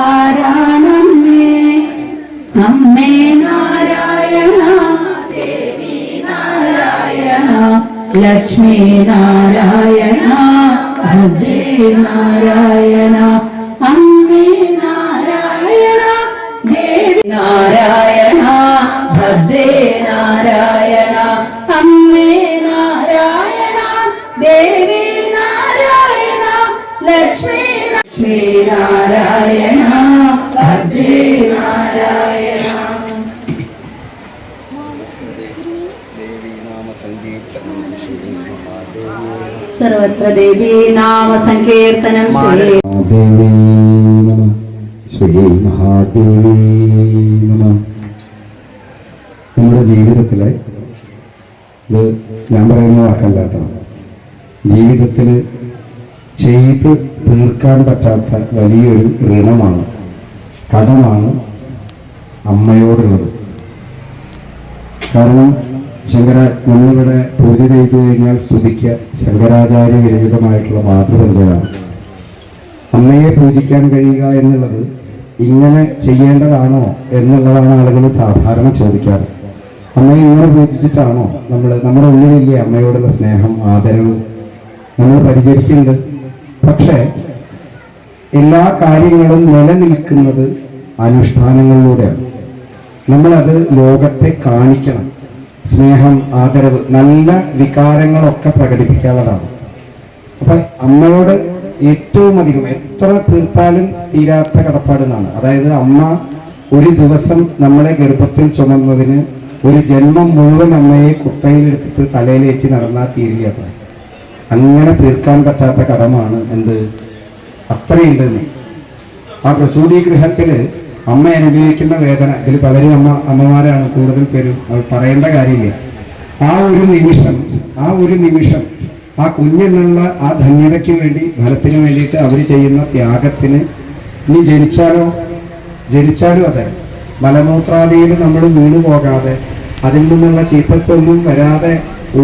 ആരാണമ്മേ അമ്മേ നാരായണ ദേവി നാരായണ ലക്ഷ്മി നാരായണ ഭദ്രേ നാരായണ. സർവത്ര ദേവി നാമ സങ്കീർത്തനം ശ്രീ ദേവി നമ ശ്രീ മഹാദേവി നമ. നമ്മുടെ ജീവിതത്തിലെ ഇത് ഞാൻ പറയുന്ന വാക്കല്ല കേട്ടോ. ജീവിതത്തിൽ ചെയ്ത് തീർക്കാൻ പറ്റാത്ത വലിയൊരു ഋണമാണ് കടമാണ് അമ്മയോടുള്ളത്. കാരണം ശങ്കര നമ്മളിവിടെ പൂജ ചെയ്തു കഴിഞ്ഞാൽ സ്തുതിക്കുക ശങ്കരാചാര്യ വിരചിതമായിട്ടുള്ള മാതൃപഞ്ചമാണ്. അമ്മയെ പൂജിക്കാൻ കഴിയുക എന്നുള്ളത് ഇങ്ങനെ ചെയ്യേണ്ടതാണോ എന്നുള്ളതാണ് ആളുകൾ സാധാരണ ചോദിക്കാറ്. അമ്മയെ ഇങ്ങനെ പൂജിച്ചിട്ടാണോ നമ്മൾ നമ്മുടെ ഉള്ളിലില്ലേ അമ്മയോടുള്ള സ്നേഹം ആദരവ്? നമ്മൾ പരിചരിക്കുന്നത്. പക്ഷേ എല്ലാ കാര്യങ്ങളും നിലനിൽക്കുന്നത് അനുഷ്ഠാനങ്ങളിലൂടെയാണ്. നമ്മളത് ലോകത്തെ കാണിക്കണം. സ്നേഹം ആദരവ് നല്ല വികാരങ്ങളൊക്കെ പ്രകടിപ്പിക്കാനുള്ളതാണ്. അപ്പൊ അമ്മയോട് ഏറ്റവും അധികം എത്ര തീർത്താലും തീരാത്ത കടപ്പാട് എന്നാണ് അതായത് അമ്മ ഒരു ദിവസം നമ്മളെ ഗർഭത്തിൽ ചുമന്നതിന് ഒരു ജന്മം മുഴുവൻ അമ്മയെ കുട്ടയിലെടുത്തിട്ട് തലയിലേറ്റി നടന്നാൽ തീരില്ല അങ്ങനെ തീർക്കാൻ പറ്റാത്ത കടമാണ് എന്ത്? അത്രയുണ്ടെന്ന് ആ പ്രസൂതി ഗൃഹത്തിൽ അമ്മ അനുഭവിക്കുന്ന വേദന ഇതിൽ പലരും അമ്മ അമ്മമാരാണ് കൂടുതൽ പേരും അത് പറയേണ്ട കാര്യമില്ല. ആ ഒരു നിമിഷം ആ ഒരു നിമിഷം ആ കുഞ്ഞെന്നുള്ള ആ ധന്യതയ്ക്ക് വേണ്ടി ഫലത്തിന് വേണ്ടിയിട്ട് അവർ ചെയ്യുന്ന ത്യാഗത്തിന് ഇനി ജനിച്ചാലോ? ജനിച്ചാലും അതെ. മലമൂത്രാദിയിൽ നമ്മൾ വീണു പോകാതെ അതിൽ നിന്നുള്ള ചീത്തത്വമൊന്നും വരാതെ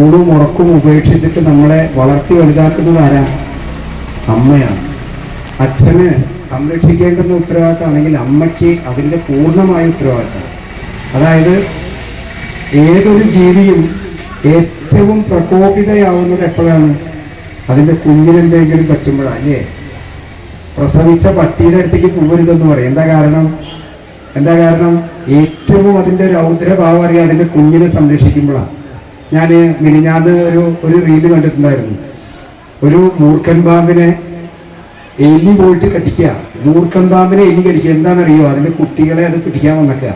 ഊടും ഉറക്കും ഉപേക്ഷിച്ചിട്ട് നമ്മളെ വളർത്തി വലുതാക്കുന്നതാരാണ് അമ്മയാണ്. അച്ഛന് സംരക്ഷിക്കേണ്ടുന്ന ഉത്തരവാദിത്തമാണെങ്കിൽ അമ്മയ്ക്ക് അതിന്റെ പൂർണമായ ഉത്തരവാദിത്തം. അതായത് ഏതൊരു ജീവിയും ഏറ്റവും പ്രകോപിതയാവുന്നത് എപ്പോഴാണ്? അതിന്റെ കുഞ്ഞിനെന്തെങ്കിലും പറ്റുമ്പോഴാണ് അല്ലേ? പ്രസവിച്ച പട്ടിയുടെ അടുത്തേക്ക് പോകരുതെന്ന് പറയും. എന്താ കാരണം? എന്താ കാരണം? ഏറ്റവും അതിന്റെ രൗദ്രഭാവം അറിയാം അതിന്റെ കുഞ്ഞിനെ സംരക്ഷിക്കുമ്പോഴാണ് ഞാൻ മിനിഞ്ഞാന്ന് ഒരു ഒരു റീൽ കണ്ടിട്ടുണ്ടായിരുന്നു. ഒരു മൂർഖൻ പാമ്പിനെ എലി പോയിട്ട് കടിക്കുക. പാമ്പിനെ എലി കടിക്കുക. എന്താണെന്നറിയോ? അതിന്റെ കുട്ടികളെ അത് പിടിക്കാൻ വന്നേക്കുക.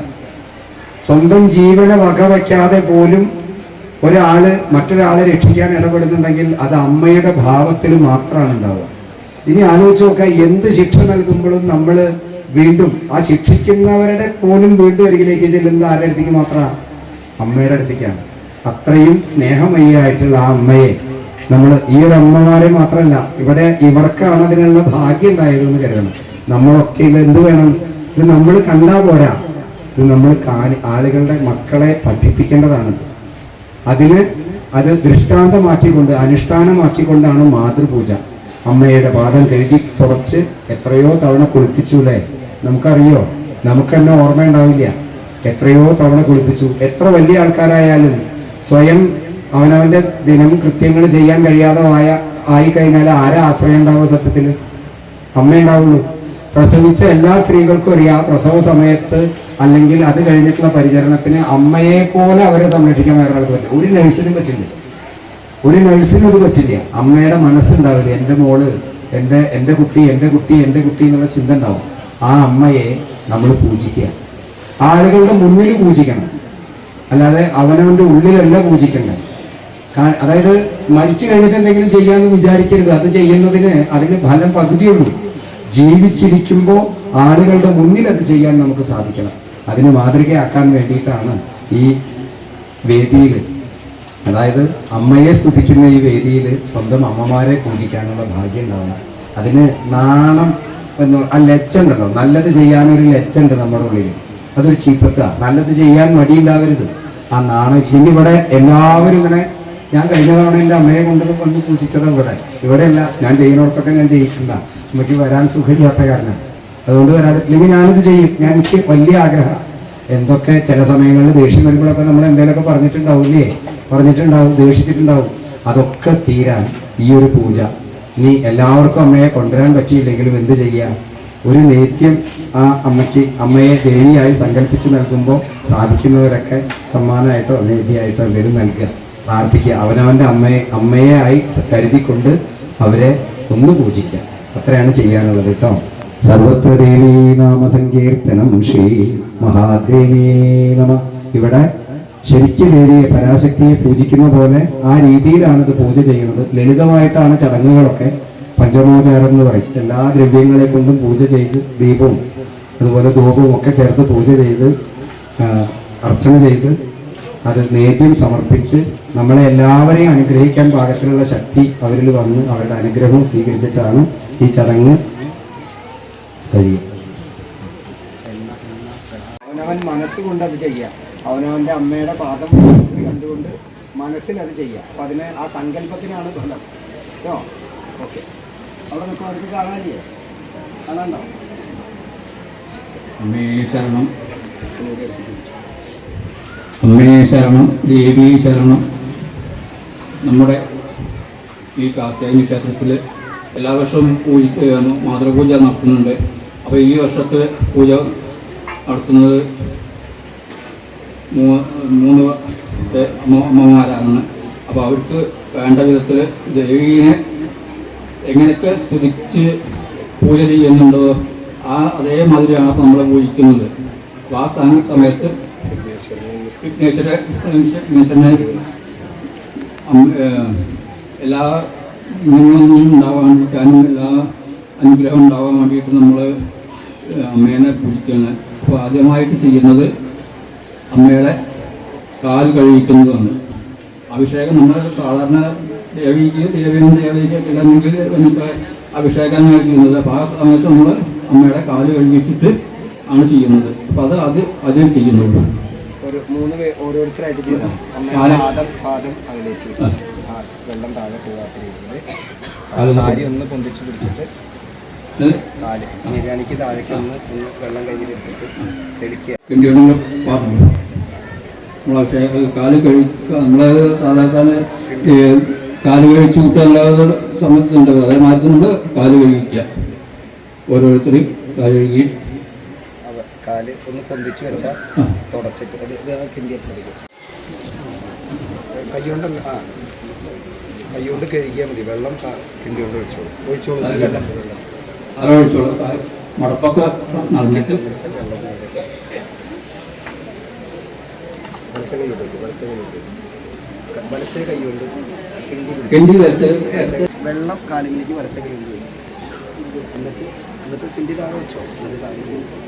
സ്വന്തം ജീവനെ വകവയ്ക്കാതെ പോലും ഒരാൾ മറ്റൊരാളെ രക്ഷിക്കാൻ ഇടപെടുന്നുണ്ടെങ്കിൽ അത് അമ്മയുടെ ഭാവത്തിൽ മാത്രമാണ് ഉണ്ടാവുക. ഇനി ആലോചിച്ച് നോക്കുക എന്ത് ശിക്ഷ നൽകുമ്പോഴും നമ്മൾ വീണ്ടും ആ ശിക്ഷിക്കുന്നവരുടെ പോലും വീണ്ടും അരികിലേക്ക് ചെല്ലുന്നത് ആരുടെ അടുത്തേക്ക് മാത്രമാണ് അമ്മയുടെ അടുത്തേക്കാണ്. അത്രയും സ്നേഹമയ്യായിട്ടുള്ള ആ അമ്മയെ നമ്മൾ ഈ ഒരു അമ്മമാരെ മാത്രമല്ല ഇവിടെ ഇവർക്കാണ് അതിനുള്ള ഭാഗ്യം ഉണ്ടായതെന്ന് കരുതണം. നമ്മളൊക്കെ ഇത് എന്ത് വേണം? ഇത് നമ്മൾ കണ്ടാ പോരാ. ഇത് നമ്മൾ കാണി ആളുകളുടെ മക്കളെ പഠിപ്പിക്കേണ്ടതാണ്. അതിന് അത് ദൃഷ്ടാന്തമാക്കിക്കൊണ്ട് അനുഷ്ഠാനമാക്കിക്കൊണ്ടാണ് മാതൃപൂജ. അമ്മയുടെ പാദം കഴുകി തുറച്ച് എത്രയോ തവണ കുളിപ്പിച്ചുല്ലേ നമുക്കറിയോ? നമുക്ക് തന്നെ ഓർമ്മയുണ്ടാവില്ല. എത്രയോ തവണ കുളിപ്പിച്ചു. എത്ര വലിയ ആൾക്കാരായാലും സ്വയം അവനവന്റെ ദിനം കൃത്യങ്ങൾ ചെയ്യാൻ കഴിയാതെ ആയ ആയി കഴിഞ്ഞാൽ ആരാ ആശ്രയം ഉണ്ടാവുക സത്യത്തിൽ? അമ്മയുണ്ടാവുള്ളൂ പ്രസവിച്ച എല്ലാ സ്ത്രീകൾക്കും അറിയാം പ്രസവ സമയത്ത് അല്ലെങ്കിൽ അത് കഴിഞ്ഞിട്ടുള്ള പരിചരണത്തിന് അമ്മയെ പോലെ അവരെ സംരക്ഷിക്കാൻ വേറെ ആൾക്ക് പറ്റില്ല. ഒരു നഴ്സിനും പറ്റില്ല. ഒരു നഴ്സിനും അത് പറ്റില്ല. അമ്മയുടെ മനസ്സുണ്ടാവില്ല. എന്റെ മോൾ എന്റെ എന്റെ കുട്ടി എന്റെ കുട്ടി എന്റെ കുട്ടി എന്നുള്ള ചിന്ത ഉണ്ടാവും. ആ അമ്മയെ നമ്മൾ പൂജിക്കുക. ആളുകളുടെ മുന്നിൽ പൂജിക്കണം. അല്ലാതെ അവനവന്റെ ഉള്ളിലല്ല പൂജിക്കണ്ടേ കാ- അതായത് മരിച്ചു കഴിഞ്ഞിട്ട് എന്തെങ്കിലും ചെയ്യാന്ന് വിചാരിക്കരുത്. അത് ചെയ്യുന്നതിന് അതിന് ഫലം പകുതിയുള്ളൂ. ജീവിച്ചിരിക്കുമ്പോൾ ആളുകളുടെ മുന്നിൽ അത് ചെയ്യാൻ നമുക്ക് സാധിക്കണം. അതിന് മാതൃകയാക്കാൻ വേണ്ടിയിട്ടാണ് ഈ വേദിയിൽ അതായത് അമ്മയെ സ്തുതിക്കുന്ന ഈ വേദിയിൽ സ്വന്തം അമ്മമാരെ പൂജിക്കാനുള്ള ഭാഗ്യം ഉണ്ടാവണം അതിന് നാണം എന്ന് ആ ലച്ചുണ്ടല്ലോ നല്ലത് ചെയ്യാനൊരു ലച്ചുണ്ട് നമ്മുടെ ഉള്ളിൽ അതൊരു ചീപ്പത്ത നല്ലത് ചെയ്യാൻ മടിയുണ്ടാവരുത്. ആ നാണം ഇനി ഇവിടെ എല്ലാവരും ഇങ്ങനെ ഞാൻ കഴിഞ്ഞ തവണ എന്റെ അമ്മയെ കൊണ്ട് വന്ന് പൂജിച്ചതാണ് ഇവിടെ. ഇവിടെയല്ല ഞാൻ ചെയ്യുന്നിടത്തൊക്കെ ഞാൻ ചെയ്യിക്കില്ല അമ്മയ്ക്ക് വരാൻ സുഖമില്ലാത്ത കാരണം അതുകൊണ്ട് വരാതെ ഇല്ലെങ്കിൽ ഞാനിത് ചെയ്യും. ഞാൻ എനിക്ക് വലിയ ആഗ്രഹം. എന്തൊക്കെ ചില സമയങ്ങളിൽ ദേഷ്യം വരുമ്പോഴൊക്കെ നമ്മൾ എന്തെങ്കിലുമൊക്കെ പറഞ്ഞിട്ടുണ്ടാവില്ലേ? പറഞ്ഞിട്ടുണ്ടാവും ദേഷിച്ചിട്ടുണ്ടാവും. അതൊക്കെ തീരാൻ ഈ ഒരു പൂജ. ഇനി എല്ലാവർക്കും അമ്മയെ കൊണ്ടുവരാൻ പറ്റിയില്ലെങ്കിലും എന്ത് ചെയ്യാം? ഒരു നേത്യം ആ അമ്മയ്ക്ക് അമ്മയെ ദേവിയായി സങ്കല്പിച്ച് നൽകുമ്പോൾ സാധിക്കുന്നവരൊക്കെ സമ്മാനമായിട്ടോ നേതിയായിട്ടോ എന്തെങ്കിലും നൽകുക. പ്രാർത്ഥിക്കുക. അവനവന്റെ അമ്മയെ അമ്മയെ ആയി കരുതിക്കൊണ്ട് അവരെ ഒന്ന് പൂജിക്കുക. അത്രയാണ് ചെയ്യാനുള്ളത് കേട്ടോ. സർവത്ര ദേവി നാമ സങ്കീർത്തനം ശ്രീ മഹാദേവീ നമ. ഇവിടെ ശരിക്കും ദേവിയെ പരാശക്തിയെ പൂജിക്കുന്ന പോലെ ആ രീതിയിലാണ് ഇത് പൂജ ചെയ്യുന്നത്. ലളിതമായിട്ടാണ് ചടങ്ങുകളൊക്കെ പഞ്ചമോചാരം എന്ന് പറയും. എല്ലാ ദ്രവ്യങ്ങളെ കൊണ്ടും പൂജ ചെയ്ത് ദീപവും അതുപോലെ ധൂപവും ഒക്കെ ചേർത്ത് പൂജ ചെയ്ത് അർച്ചന ചെയ്ത് അത് നേദ്യം സമർപ്പിച്ച് നമ്മളെ എല്ലാവരെയും അനുഗ്രഹിക്കാൻ പാകത്തിലുള്ള ശക്തി അവരിൽ വന്ന് അവരുടെ അനുഗ്രഹവും സ്വീകരിച്ചിട്ടാണ് ഈ ചടങ്ങ് കഴിയും അവനവൻ മനസ്സുകൊണ്ട് അത് ചെയ്യാം. അവനവന്റെ അമ്മയുടെ പാദം മനസ്സിൽ കണ്ടുകൊണ്ട് മനസ്സിൽ അത് ചെയ്യാം. അപ്പം അതിന് ആ സങ്കല്പത്തിനാണ് ഫലം കേട്ടോ? ഓക്കെ. അവിടെ നിൽക്കും അവർക്ക് കാണാനില്ലേ? കാണാണ്ടോ അമ്മേ ശരണം. അമ്മേ ശരണം ദേവീ ശരണം. നമ്മുടെ ഈ കാർത്യായനി ക്ഷേത്രത്തിൽ എല്ലാ വർഷവും പൂജ മാതൃപൂജ നടത്തുന്നുണ്ട്. അപ്പോൾ ഈ വർഷത്തെ പൂജ നടത്തുന്നത് മൂന്ന് അമ്മ അമ്മമാരാണ് അപ്പോൾ അവർക്ക് വേണ്ട വിധത്തിൽ ദേവീനെ എങ്ങനെയൊക്കെ സ്തുതിച്ച് പൂജ ചെയ്യുന്നുണ്ടോ ആ അതേമാതിരിയാണ് നമ്മൾ പൂജിക്കുന്നത്. അപ്പോൾ ആ സമയത്ത് വിഘ്നേശ്വര വിഘ്നേശ്വരനെ എല്ലാ ഗുണങ്ങളൊന്നും ഉണ്ടാവാൻ കാരണം എല്ലാ അനുഗ്രഹം ഉണ്ടാവാൻ വേണ്ടിയിട്ട് നമ്മൾ അമ്മേനെ പൂജിക്കുകയാണ്. അപ്പോൾ ആദ്യമായിട്ട് ചെയ്യുന്നത് അമ്മയുടെ കാൽ കഴുകിക്കുന്നതാണ്. അഭിഷേകം നമ്മൾ സാധാരണ ദേവിക്ക് ദേവിയും ദേവിക്കൊക്കെ അല്ലെങ്കിൽ നമുക്ക് അഭിഷേകമാണ് ചെയ്യുന്നത്. അപ്പോൾ ആ സമയത്ത് നമ്മൾ അമ്മയുടെ കാൽ കഴുകിച്ചിട്ട് ആണ് ചെയ്യുന്നത്. അപ്പോൾ അത് അത് അതിൽ ചെയ്യുന്നുള്ളൂ. ഒരു മൂന്ന് പേര് ഓരോരുത്തരായിട്ട് ചെയ്താൽ. പാദം പാദം അതിലേക്ക് വെള്ളം താഴെ പോകാത്ത രീതിയിൽ സാരി ഒന്ന് പൊന്തിച്ച് പിടിച്ചിട്ട് നാല് കാൽ. ബിരിയാണിക്ക് താഴേക്ക് ഒന്ന് ഒന്ന് വെള്ളം കയ്യിലെടുത്തിട്ട് തെളിക്കുക. കാൽ കഴിക്കുക നമ്മൾ സാധാരണ കാൽ കഴിച്ച് കൂട്ടല്ലാതെ സമയത്തുണ്ട് അതേമാതിരി നമ്മൾ കാൽ കഴുകിക്കുക. ഓരോരുത്തരും കാൽ കഴുകി കാൽ ഒന്ന് പൊന്തിച്ച് വെച്ചാൽ തുടച്ചിട്ട് അത് ഇത് കിണ്ടിയപ്പോഴത്തേക്ക് കൈകൊണ്ട് ആ കൈകൊണ്ട് കഴുകിയാൽ മതി. വെള്ളം കാ- കിണ്ടി കൊണ്ട് ഒഴിച്ചോളൂ. ഒഴിച്ചോളൂ. വെള്ളം മടപ്പൊക്കെ നടന്നിട്ട്. എന്നിട്ട് വെള്ളം. വലത്തെ വലത്തെ വലത്തെ കിണ്ടി കാലിലേക്ക് വലത്തെ കൈ. എന്നിട്ട് എന്നിട്ട് പിന്നീട് താഴെ വെച്ചോ. എന്നിട്ട് താഴെ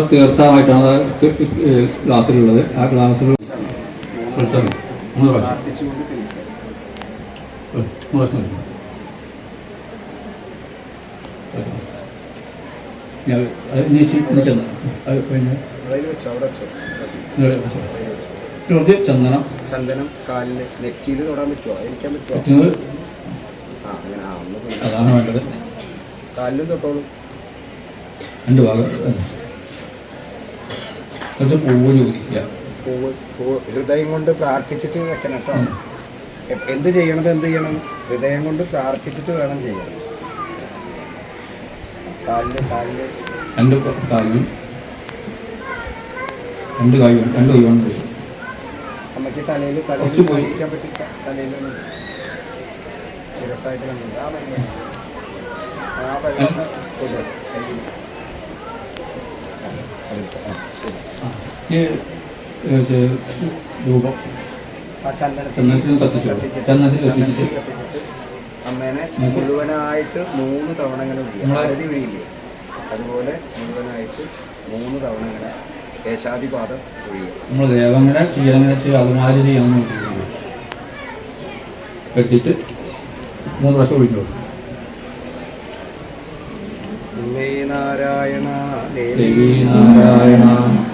അതിൽ തീർത്ഥമായിട്ടാണ് ക്ലാസ്സിലുള്ളത്. ആ ക്ലാസ്സിൽ ചന്ദനം. ചന്ദനം കാലിൽ നെറ്റിയിൽ തൊടാൻ പറ്റുമോ എനിക്കാൻ പറ്റുമോ. അതാണ് വേണ്ടത്. കാലിലും തൊട്ടോളൂ. രണ്ട് ഭാഗം. കുറച്ച് പൂവ് ചോദിക്കുക. പൂവ് പൂവ്. ഹൃദയം കൊണ്ട് പ്രാർത്ഥിച്ചിട്ട് വെക്കണം കേട്ടോ. എന്ത് ചെയ്യണത് എന്ത് ചെയ്യണം? ഹൃദയം കൊണ്ട് പ്രാർത്ഥിച്ചിട്ട് വേണം ചെയ്യണം കാലിൽ കാലിൽ. രണ്ട് കായും രണ്ട് കായും രണ്ട് കൈ കൊണ്ട്. അമ്മയ്ക്ക് തലയിൽ തലയിൽ പോയി. ഇരിക്കാൻ പറ്റി തലയിൽ ശിരസായിട്ട് കണ്ടു. ആ ആ വെള്ളം കയ്യിൽ. ഏ, ചെ- രൂപം. കത്തിച്ചു. ചന്ദനത്തിൽ കത്തിച്ചിട്ട്. അമ്മേനെ മുഴുവനായിട്ട് മൂന്ന് തവണ ഇങ്ങനെ ഭാരതി വിഴിയില്ലേ അതുപോലെ മുഴുവനായിട്ട് മൂന്ന് തവണ ഇങ്ങനെ കേശാദിപാദം ഒഴിയും നമ്മൾ ദേവങ്ങനെ ചെയ്യങ്ങനെ ചെയ്യുക അതുമാതിരി ചെയ്യാൻ നോക്കിയിട്ടുണ്ട് കെട്ടിയിട്ട് മൂന്ന് പ്രാവശ്യം ഒഴിഞ്ഞു ഉമ്മേ നാരായണ ദേവി നാരായണ.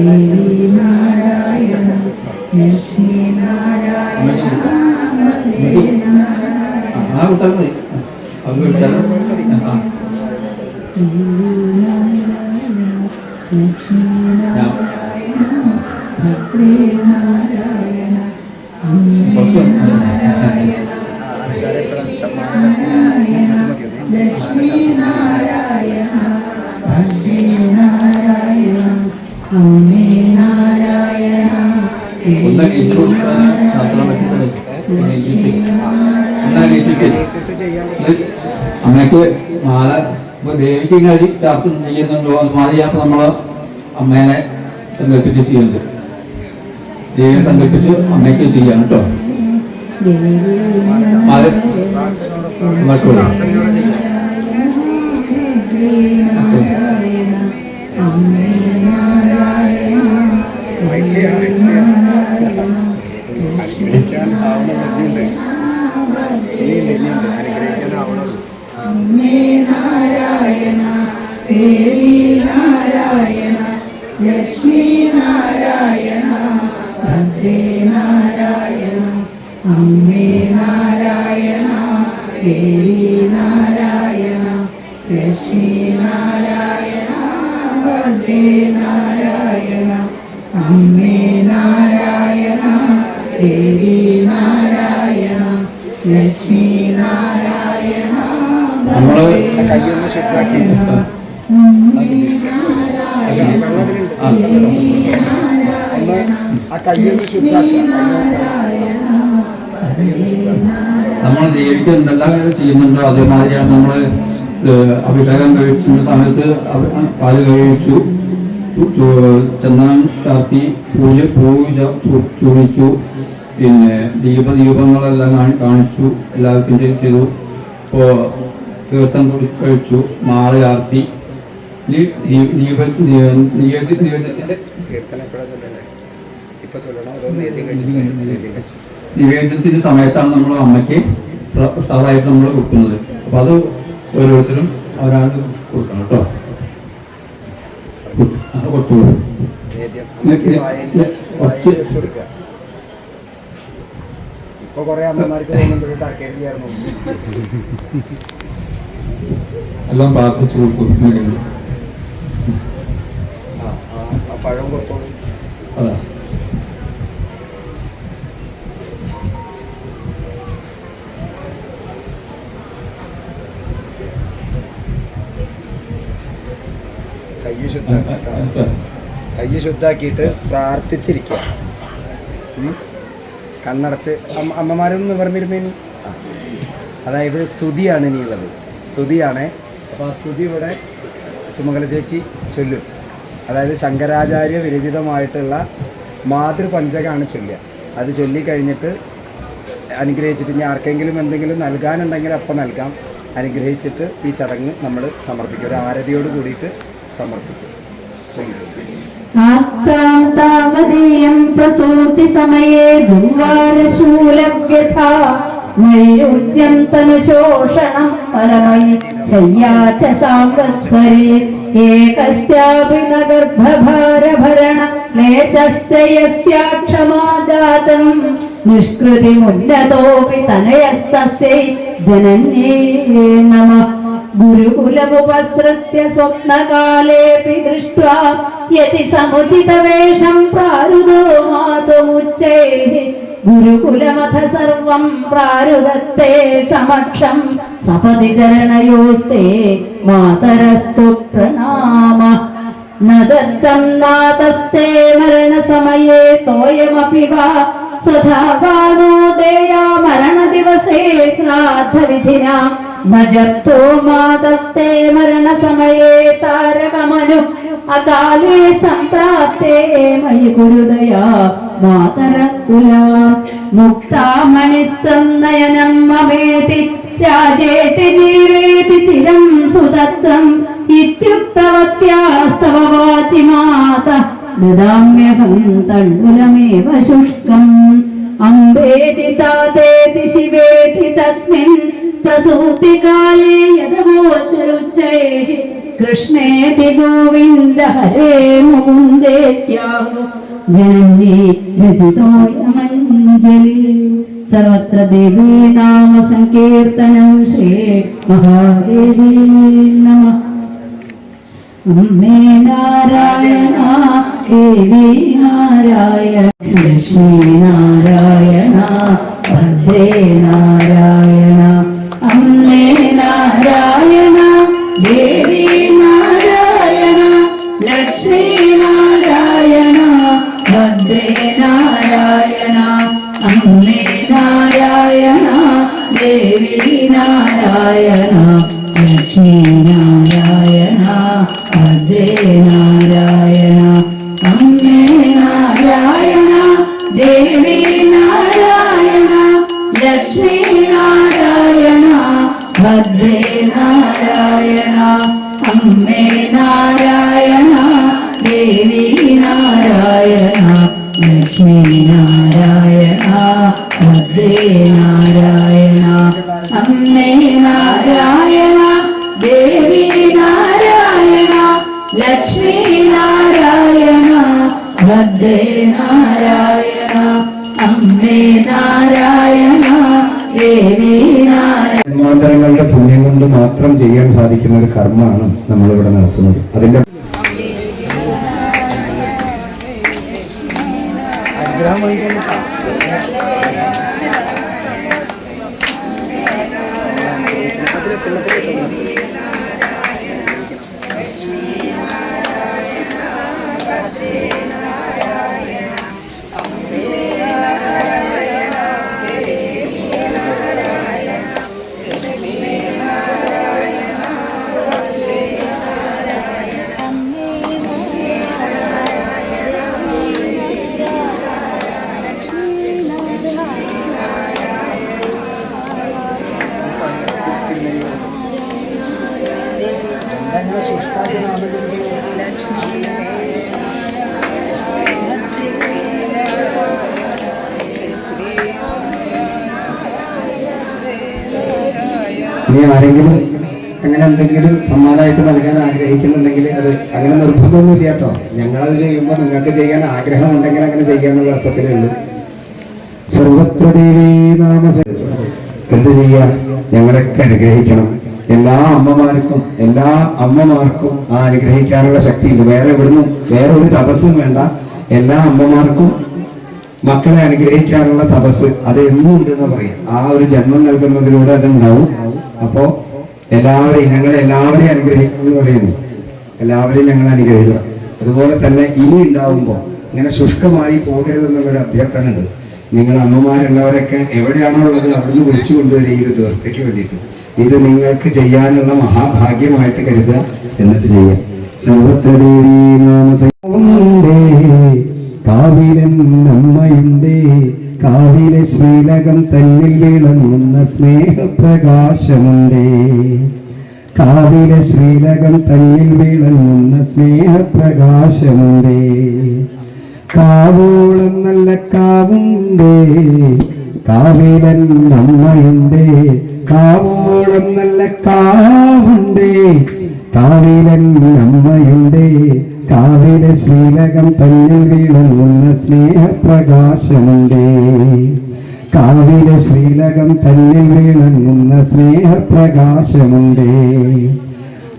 ദേവി ചാർത്ത് ചെയ്യുന്നുണ്ടോ അതുമാതിരി നമ്മൾ നമ്മൾ അമ്മേനെ സങ്കല്പിച്ച് ചെയ്യുന്നുണ്ട്. ദേവിയെ സങ്കല്പിച്ച് അമ്മയ്ക്ക് ചെയ്യാം കേട്ടോ. നാരായണ അമ്മേ നാരായണ. ദേവി നാരായണ ലക്ഷ്മി നാരായണ ഭദ്രേ നാരായണ അമ്മേ നാരായണ ദേവി നാരായണ ലക്ഷ്മി നാരായണ ഭദ്രേ നാരായണ അമ്മേ നാരായണ ദേവി നാരായണ ലക്ഷ്മി നാരായണ നമ്മൾ കയ്യൊന്ന് കൈയൊന്ന് ആ നമ്മൾ ജീവിക്കുക എന്തെല്ലാം ചെയ്യുന്നുണ്ടോ? അതേമാതിരിയാണ് നമ്മൾ അഭിഷേകം കഴിക്കുന്ന സമയത്ത് പാൽ കാൽ കഴിച്ചു ചന്ദനം ചാർത്തി പൂജ പൂജ ചൂണിച്ചു ചൂടിച്ചു പിന്നെ ദീപദീപങ്ങളെല്ലാം ദീപങ്ങളെല്ലാം കാണിച്ചു എല്ലാവർക്കും ചെയ്ത്. ഇപ്പോൾ തീർത്ഥം കുടി കഴിച്ചു മാല ചാർത്തി. ദീപ ദീപ നിവേദ്യ നേദ്യം സമയത്താണ് നമ്മൾ അമ്മയ്ക്ക് പ്ര- നമ്മൾ കൊടുക്കുന്നത്. അപ്പൊ അത് ഓരോരുത്തരും അവരാത് കൊടുക്കണം കേട്ടോ. അത് കൊടുത്തു. ഇപ്പൊ കുറെ അമ്മമാർക്ക് എല്ലാം പ്രാർത്ഥിച്ചു കൊടുക്കും. പഴം കൊടുത്തോളൂ. അതാ. കൈ ശുദ്ധാക്കുക കൈ ശുദ്ധാക്കിയിട്ട് പ്രാർത്ഥിച്ചിരിക്കുക കണ്ണടച്ച് അമ്മ അമ്മമാരൊന്നും നിവർന്നിരുന്നേനി അതായത് സ്തുതിയാണ് ഇനിയുള്ളത്. സ്തുതിയാണ്. അപ്പോൾ ആ സ്തുതി ഇവിടെ സുമംഗല ചേച്ചി ചൊല്ലും. അതായത് ശങ്കരാചാര്യ വിരചിതമായിട്ടുള്ള മാതൃപഞ്ചകമാണ് ചൊല്ലുക. അത് ചൊല്ലിക്കഴിഞ്ഞിട്ട് അനുഗ്രഹിച്ചിട്ട് ഇനി ആർക്കെങ്കിലും എന്തെങ്കിലും നൽകാനുണ്ടെങ്കിൽ അപ്പം നൽകാം. അനുഗ്രഹിച്ചിട്ട് ഈ ചടങ്ങ് നമ്മൾ സമർപ്പിക്കും. ഒരു ആരതിയോട് കൂടിയിട്ട് സമർപ്പിക്കും. ചൊല്ലിക്കും ആസ്താം താവതീയം പ്രസൂതി സമയേ ദുർവാരശൂലവ്യഥ നൈരുജ്യം തനുശോഷണം പരമയി ശയ്യാച്ച സാംവത്സരേ. ഏകസ്യാപി ന ഗർഭഭാരഭരണ ക്ലേശസ്യ യസ്യാക്ഷമാദാതം തനയസ്തസ്യൈ ജനന്യേ നമഃ. ഗുരുകുലമുപസൃത്യ സ്വപ്നകാലേപി ദൃഷ്ട്വാ യതി സമുചിതവേഷം പ്രാരുതോ മാതുമുച്ചൈः ഗുരുകുലമഥ സർവം പ്രാരുദത്തെ സമക്ഷം. സപതി ചരണയോസ്തേ മാതരസ്തു പ്രണാമ. നദത്തം നാതസ്തേ മരണസമയേ തോയമപി വാ. സ്വധാവാനോദയാ മരണദിവസേ ശ്രാദ്ധവിധിനാ. നജത്തോ രാജേതി ജീവേതി ചിരം സുതത്വം. ഇത്യുക്തവത്യാസ്തവ മാത ദദാമ്യഹം തണ്ണുലമേവ ശുഷ്കം. അംബേതി താതേതി ശിവേതി തസ്മിൻ പ്രസൂതി പ്രസൂതികാലേ യഥവോച്ചരുച്ചൈ കൃഷ്ണേതി ഗോവിന്ദ ഹരേ മുകുന്ദേത്യാഹു ജനന്യേ രചിതോയമഞ്ജലി സർവത്ര ദേവീ നാമ സങ്കീർത്തനം ശ്രീ മഹാദേവി നമ. അമ്മേ നാരായണ ദേവി നാരായണ ലക്ഷ്മി നാരായണ ഭദ്രേ നാരായണ. നാരായണ ലക്ഷ്മി കർമ്മമാണ് നമ്മളിവിടെ നടത്തുന്നത്. അതിന്റെ അനുഗ്രഹം ഇനി ആരെങ്കിലും അങ്ങനെ എന്തെങ്കിലും സമ്മാനമായിട്ട് നൽകാൻ ആഗ്രഹിക്കുന്നുണ്ടെങ്കിൽ അത് അങ്ങനെ നിർബന്ധമൊന്നുമില്ല കേട്ടോ. ഞങ്ങളത് ചെയ്യുമ്പോൾ നിങ്ങൾക്ക് ചെയ്യാൻ ആഗ്രഹം ഉണ്ടെങ്കിൽ അങ്ങനെ ചെയ്യാന്നുള്ള അർത്ഥത്തിലേ ഉള്ളൂ. സർവത്ര ദേവീ നാമ എന്ത് ചെയ്യുക ഞങ്ങളൊക്കെ അനുഗ്രഹിക്കണം. എല്ലാ അമ്മമാർക്കും എല്ലാ അമ്മമാർക്കും ആ അനുഗ്രഹിക്കാനുള്ള ശക്തിയുണ്ട് വേറെ എവിടുന്നും വേറെ ഒരു തപസ്സും വേണ്ട. എല്ലാ അമ്മമാർക്കും മക്കളെ അനുഗ്രഹിക്കാനുള്ള തപസ് അത് എന്നും ഉണ്ടെന്ന് പറയാം. ആ ഒരു ജന്മം നൽകുന്നതിലൂടെ അതുണ്ടാവും. അപ്പോ എല്ലാവരെയും ഞങ്ങളെ എല്ലാവരെയും അനുഗ്രഹിക്കുന്നു എന്ന് പറയുന്നു എല്ലാവരെയും ഞങ്ങൾ അനുഗ്രഹിക്കണം അതുപോലെ തന്നെ ഇനി ഉണ്ടാവുമ്പോൾ ഇങ്ങനെ ശുഷ്കമായി പോകരുത് എന്നുള്ളൊരു അഭ്യർത്ഥന ഉണ്ട് നിങ്ങൾ അമ്മമാരുള്ളവരൊക്കെ എവിടെയാണോ ഉള്ളത് അവിടുന്ന് വിളിച്ചു കൊണ്ടുവരിക ഈ ഒരു ദിവസത്തേക്ക് വേണ്ടിയിട്ട്. ഇത് നിങ്ങൾക്ക് ചെയ്യാനുള്ള മഹാഭാഗ്യമായിട്ട് കരുതുക എന്നിട്ട് ചെയ്യാം. സർവത്രദേവി ശ്രീലകം തന്നിൽ വിളങ്ങുന്ന സ്നേഹപ്രകാശമുണ്ടേ. കാവിലെ ശ്രീലകം തന്നിൽ വിളങ്ങുന്ന സ്നേഹപ്രകാശമുണ്ടേ. കാവോളം നല്ല കാവുണ്ടേ കാവിലൻ അമ്മയുണ്ടേ കാവോളം നല്ല കാവുണ്ടേ. കാവിലൻ അമ്മയുണ്ടേ കാവില ശ്രീലകം തന്നിൽ വിളങ്ങുന്ന സ്നേഹപ്രകാശമുണ്ടേ. കാവില ശ്രീലകം തന്നിൽ വിളങ്ങുന്ന സ്നേഹപ്രകാശമുണ്ടേ.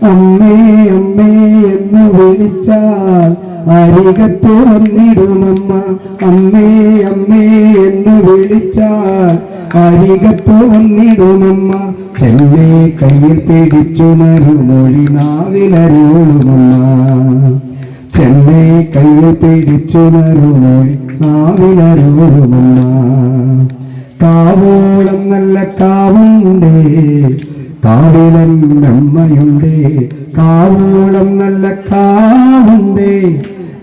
അമ്മേ അമ്മേ എന്ന് വിളിച്ചാൽ അരികത്ത് വന്നിടുമമ്മ. അമ്മേ അമ്മേ എന്ന് വിളിച്ചാൽ കാലികത്തോന്നിടുമമ്മ. ചെല്ലേ കയ്യിൽ പിടിച്ചു നറുമൊഴി നാവിലരുളുമമ്മ. ചെല്ലേ കയ്യിൽ പിടിച്ചു നറുമൊഴി നാവിലരുളുമമ്മ. കാവോളം നല്ല കാവുണ്ടേ കാവിലൻ അമ്മയുണ്ടേ കാവോളം നല്ല കാവുണ്ടേ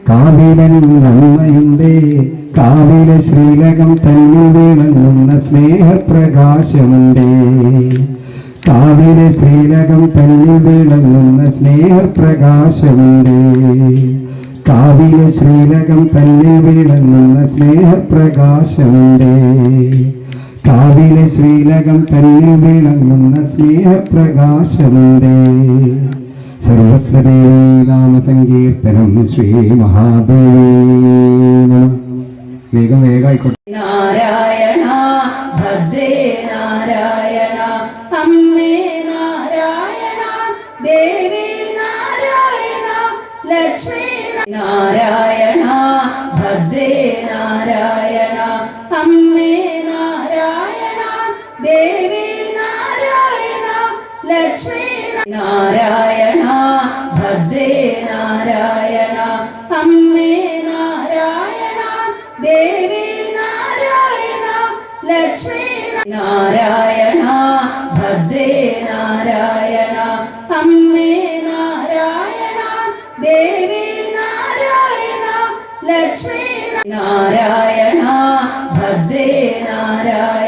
കാവിലൻ അമ്മയുണ്ടേ കാവിലെ ശ്രീലകം തന്നിൽ വിളങ്ങുന്ന സ്നേഹപ്രകാശമുണ്ട്. കാവിലെ ശ്രീലകം തന്നിൽ വിളങ്ങുന്ന സ്നേഹപ്രകാശമുണ്ട്. കാവിലെ ശ്രീലകം തന്നിൽ വിളങ്ങുന്ന സ്നേഹപ്രകാശമുണ്ട്. കാവിലെ ശ്രീലകം തന്നിൽ വിളങ്ങുന്ന സ്നേഹപ്രകാശമുണ്ട്. സർവത്രേ നാമസങ്കീർത്തനം ശ്രീ മഹാദേവ വേഗം വേഗം ആയിക്കോട്ടെ. നാരായണ ഭദ്രേ നാരായണ.